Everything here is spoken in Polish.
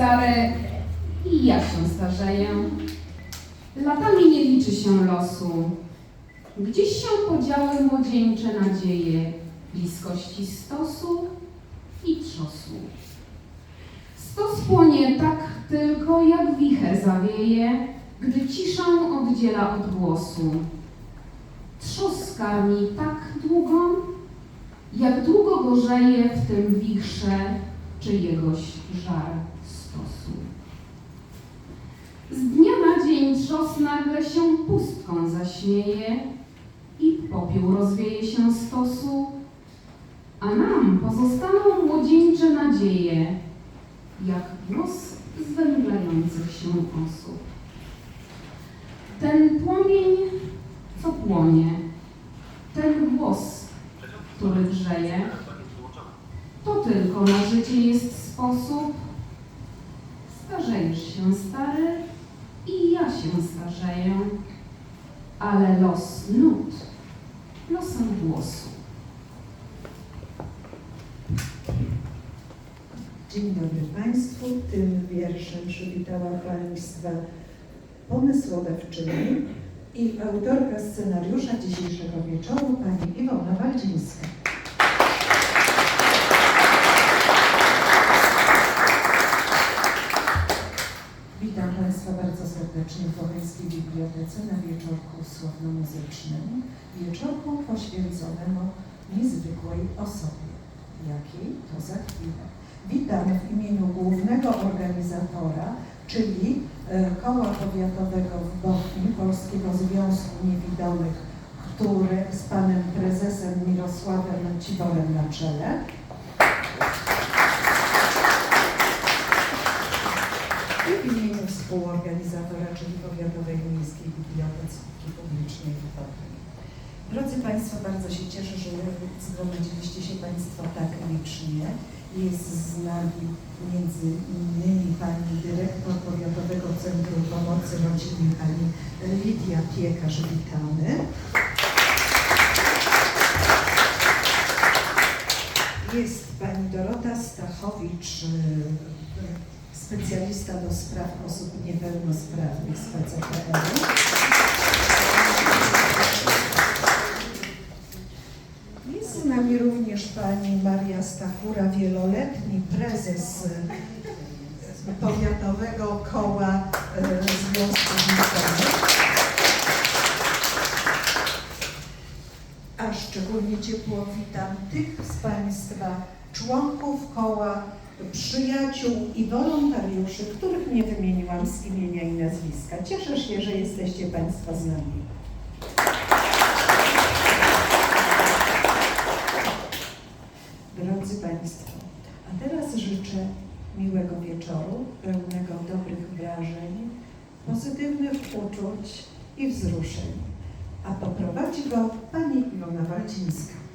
stare i ja się starzeję. Latami nie liczy się losu. Gdzieś się podziały młodzieńcze nadzieje bliskości stosu i trzosu. Stos płonie tak tylko, jak wicher zawieje, gdy ciszę oddziela od głosu. Trzoska mi tak długą, jak długo gorzeje w tym wichrze czyjegoś żar Z dnia na dzień trzos nagle się pustką zaśmieje i popiół rozwieje się stosu, a nam pozostaną młodzieńcze nadzieje, jak głos zwęglających się osób. Ten płomień, co płonie, ten głos, który grzeje, to tylko na życie jest sposób. Starzejesz się stary i ja się starzeję, ale los nut, losem głosu. Dzień dobry Państwu. Tym wierszem przywitała Państwa pomysłodawczyni i autorka scenariusza dzisiejszego wieczoru, Pani Iwona Waldzińska. Witam Państwa bardzo serdecznie w Wołyńskiej Bibliotece na wieczorku słowno-muzycznym. Wieczorku poświęconemu niezwykłej osobie. Jakiej? To za chwilę. Witam w imieniu głównego organizatora, czyli e, Koła Powiatowego w Bochni Polskiego Związku Niewidomych, który z panem prezesem Mirosławem Ciborem na czele. I w imieniu współorganizatora, czyli Miejskiej Biblioteki Publicznej w Bochni. Drodzy Państwo, bardzo się cieszę, że zgromadziliście się Państwo tak licznie. Jest z nami między innymi Pani Dyrektor Powiatowego Centrum Pomocy Rodzinie, Pani Lidia Piekarz. Witamy. Jest Pani Dorota Stachowicz, specjalista do spraw osób niepełnosprawnych z PCPR-u. Jest z nami również pani Maria Stachura, wieloletni prezes e, Powiatowego Koła e, Związku Związkowych. A szczególnie ciepło witam tych z Państwa członków koła, przyjaciół i wolontariuszy, których nie wymieniłam z imienia i nazwiska. Cieszę się, że jesteście Państwo z nami. Drodzy Państwo, a teraz życzę miłego wieczoru, pełnego dobrych wrażeń, pozytywnych uczuć i wzruszeń. A poprowadzi go Pani Ilona Walcińska.